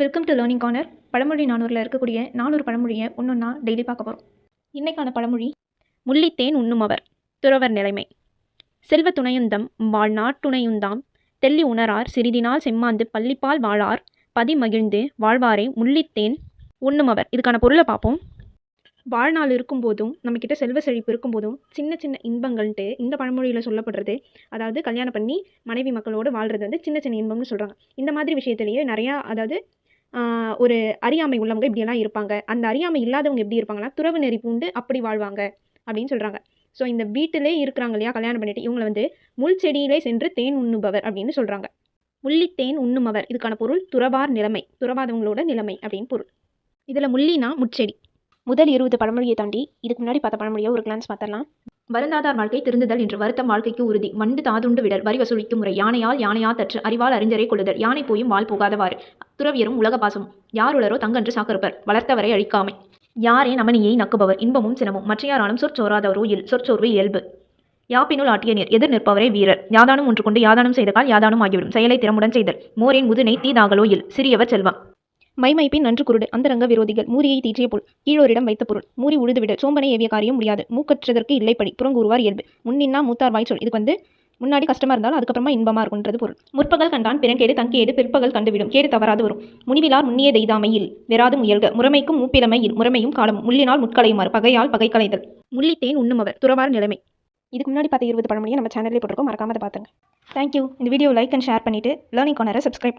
Welcome to learning corner பழமொழி நானூரில் இருக்கக்கூடிய நானூறு பழமொழியை ஒன்றொன்னா டெய்லி பார்க்க போகிறோம் இன்றைக்கான பழமொழி முள்ளித்தேன் உண்ணுமவர் துறவர் நிலைமை. செல்வ துணையுந்தம் வாழ்நாட்டுணையுந்தாம் தெள்ளி உணரார் சிறிதினால் செம்மாந்து பள்ளிப்பால் வாழார். பதி மகிழ்ந்து வாழ்வாரே முள்ளித்தேன் உண்ணுமவர் இதுக்கான பொருளை பார்ப்போம். வாழ்நாள் இருக்கும்போதும் நம்மக்கிட்ட செல்வ செழிப்பு இருக்கும்போதும் சின்ன சின்ன இன்பங்கள்ட்டு இந்த பழமொழியில் சொல்லப்படுறது. அதாவது கல்யாணம் பண்ணி மனைவி மக்களோடு வாழ்கிறது வந்து சின்ன சின்ன இன்பம்னு சொல்கிறாங்க இந்த மாதிரி விஷயத்துலேயே நிறையா அதாவது ஒரு அறியாமை உள்ளவங்க இப்படியெல்லாம் இருப்பாங்க. அந்த அறியாமை இல்லாதவங்க எப்படி இருப்பாங்கன்னா துறவு நெறி பூண்டு அப்படி வாழ்வாங்க அப்படின்னு சொல்கிறாங்க ஸோ இந்த வீட்டிலே இருக்கிறாங்க இல்லையா கல்யாணம் பண்ணிட்டு இவங்களை வந்து முள் செடியிலே சென்று தேன் உண்ணுபவர் அப்படின்னு சொல்கிறாங்க முள்ளித்தேன் உண்ணுமவர். இதுக்கான பொருள் துறவார் நிலைமை துறவாதவங்களோட நிலைமை அப்படின்னு பொருள். இதில் முள்ளினா முட்செடி. முதல் இருபது பழமொழியை தாண்டி இதுக்கு முன்னாடி பார்த்த பழமொழியை ஒரு கிளான்ஸ் பார்த்தரலாம் வருந்தாதார் வாழ்க்கை திருந்துதல் என்று வருத்தம் வாழ்க்கைக்கு உறுதி. மண்டு தாதுண்டு விடல். வரி வசூலிக்கும் முறை. யானையால் யானையா தற்று அறிவால் அறிஞரை கொள்ளுதல். யானை போயும் வால் போகாதவாறு. துறவியரும் உலக பாசம் யாருளரோ தங்கன்று சாக்கறுப்பர் வளர்த்தவரை அழிக்காமை. யாரே நமனியை நக்குபவர் இன்பமும் சினமும் மற்றையாராலும் சொற்சோராதவரோ இல் சொற்சோர்வு இயல்பு. யாப்பினுள் ஆட்டிய நீர் எதிர் நிற்பவரே வீரர். யாதானும் ஒன்று கொண்டு யாதானும் செய்தகால் யாதானும் ஆகிவிடும். செயலை திறமுடன் செய்தல். மோரின் முதுனை தீதாகலோ இல் சிறியவர் செல்வம். மைமைப்பின் நன்று குருடு அந்தரங்க விரோதிகள் மூரியை தீற்றிய போல் கீழோரிடம் வைத்த பொருள். மூறி உழுதுவிட சோம்பனை ஏவிய காரியம் முடியாது. மூக்கற்றதற்கு இல்லைப்படி புறங்கூறுவார் இயல்பு. முன்னின்னா மூத்தார் வாய்ச்சொல் சொல். இதுக்கு வந்து முன்னாடி கஷ்டமா இருந்தாலும் அதுக்கப்புறமா இன்பமா இருக்குன்றது பொருள். முற்பகல் கண்டான் பிறன்கேடு தங்கேடு பிற்பகல் கண்டுவிடும். கேடு தவறாது வரும். முனிவிலார் முன்னிய தெய்தாமையில் வெறாது முயல்க. முறைமைக்கும் மூப்பிலமையில் முறைமையும் காலம் முள்ளினால் முட்களையுமாறு பகையால் பகை களைதல் முள்ளித்தேன் உண்ணுமவர் துறவார நிலைமை. இதுக்கு முன்னாடி பார்த்த இருபது பழமொழியை நம்ம சேனல்லே போட்டிருக்கோம். மறக்காமல் பார்த்துங்க தேங்க்யூ இந்த வீடியோ லைக் அண்ட் ஷேர் பண்ணிட்டு லேர்னிங் கார்னரை சப்ஸ்கிரைப்